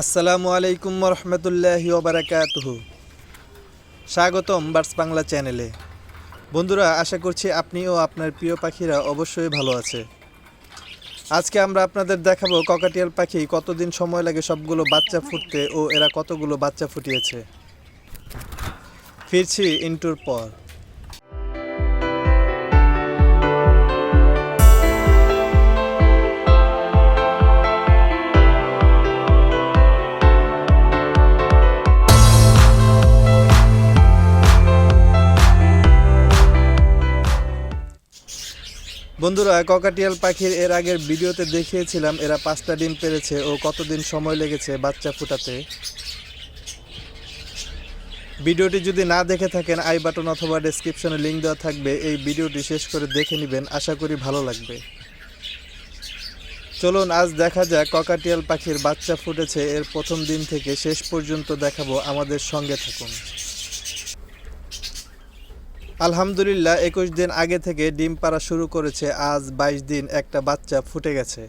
আসসালামু আলাইকুম রহমতুল্লাহি ওবরাকাতুহু স্বাগতম বার্স বাংলা চ্যানেলে। বন্ধুরা, আশা করছি আপনি ও আপনার প্রিয় পাখিরা অবশ্যই ভালো আছে। আজকে আমরা আপনাদের দেখাবো ককাটিয়াল পাখি কতদিন সময় লাগে সবগুলো বাচ্চা ফুটতে ও এরা কতগুলো বাচ্চা ফুটিয়েছে। ফিরছি ইন্টুর পর। বন্ধুরা, ককাটিয়াল পাখির এর আগের ভিডিওতে দেখিয়েছিলাম এরা পাঁচটা ডিম পেরেছে ও কতদিন সময় লেগেছে বাচ্চা ফুটাতে। ভিডিওটি যদি না দেখে থাকেন, আই বাটন অথবা ডেসক্রিপশনে লিঙ্ক দেওয়া থাকবে। এই ভিডিওটি শেষ করে দেখে নেবেন, আশা করি ভালো লাগবে। চলুন, আজ দেখা যাক ককাটিয়াল পাখির বাচ্চা ফুটেছে এর প্রথম দিন থেকে শেষ পর্যন্ত দেখাবো আমাদের সঙ্গে থাকুন। আলহামদুলিল্লাহ, একুশ দিন আগে থেকে ডিম পাড়া শুরু করেছে। আজ বাইশ দিন একটা বাচ্চা ফুটে গেছে।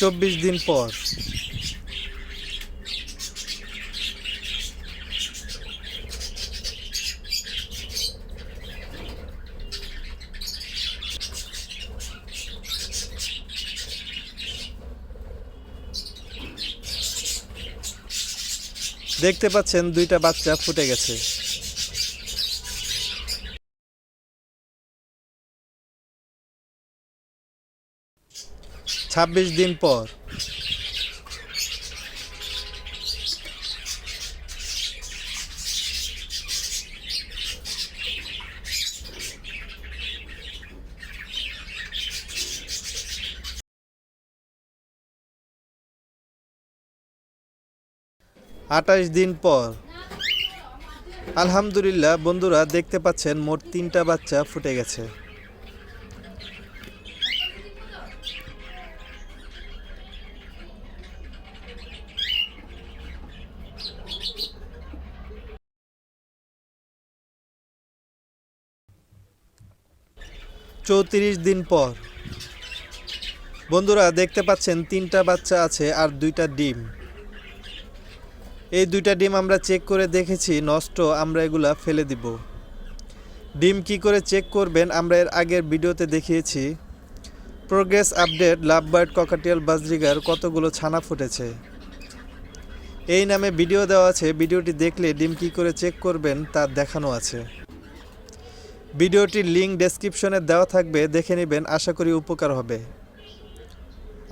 চব্বিশ দিন পর দেখতে পাচ্ছেন দুইটা বাচ্চা ফুটে গেছে। ছাব্বিশ দিন পর। আঠাশ দিন পর। আলহামদুলিল্লাহ, বন্ধুরা, দেখতে পাচ্ছেন মোট তিনটা বাচ্চা ফুটে গেছে। চৌত্রিশ দিন পর। বন্ধুরা, দেখতে পাচ্ছেন তিনটা বাচ্চা আছে আর দুইটা ডিম। এই দুইটা ডিম আমরা চেক করে দেখেছি, নষ্ট, আমরা এগুলা ফেলে দিব। ডিম কি করে চেক করবেন আমরা এর আগের ভিডিওতে দেখিয়েছি। Progress update lovebird cockatiel budgerigar কতগুলো ছানা ফুটেছে। এই নামে ভিডিও দেওয়া আছে, ভিডিওটি দেখলে ডিম কি করে চেক করবেন তা দেখানো আছে। ভিডিওটির লিঙ্ক ডেসক্রিপশনে দেওয়া থাকবে, দেখে নেবেন, আশা করি উপকার হবে।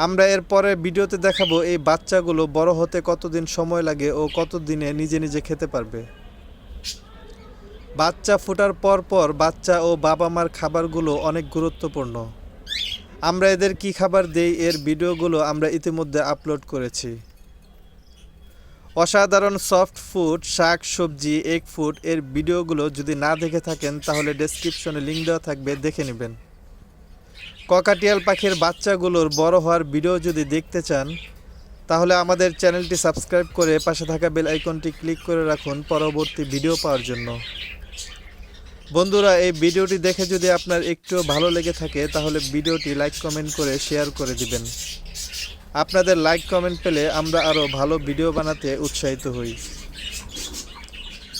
আমরা এর পরের ভিডিওতে দেখাবো এই বাচ্চাগুলো বড় হতে কতদিন সময় লাগে ও কত দিনে নিজে নিজে খেতে পারবে। বাচ্চা ফোটার পর পর বাচ্চা ও বাবা মার খাবারগুলো অনেক গুরুত্বপূর্ণ। আমরা এদের কি খাবার দেই এর ভিডিওগুলো আমরা ইতিমধ্যে আপলোড করেছি। অসাধারণ সফট ফুড, শাক, সবজি, এগ ফুড এর ভিডিওগুলো যদি না দেখে থাকেন তাহলে ডেসক্রিপশনে লিঙ্ক দেওয়া থাকবে, দেখে নেবেন। ককাটিয়াল পাখির বাচ্চাগুলোর বড় হওয়ার ভিডিও যদি দেখতে চান, তাহলে আমাদের চ্যানেলটি সাবস্ক্রাইব করে পাশে থাকা বেল আইকনটি ক্লিক করে রাখুন পরবর্তী ভিডিও পাওয়ার জন্য। বন্ধুরা, এই ভিডিওটি দেখে যদি আপনার একটু ভালো লেগে থাকে, তাহলে ভিডিওটি লাইক, কমেন্ট করে শেয়ার করে দিবেন। আপনাদের লাইক, কমেন্ট পেলে আমরা আরও ভালো ভিডিও বানাতে উৎসাহিত হই।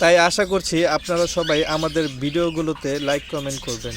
তাই আশা করছি আপনারা সবাই আমাদের ভিডিওগুলোতে লাইক, কমেন্ট করবেন।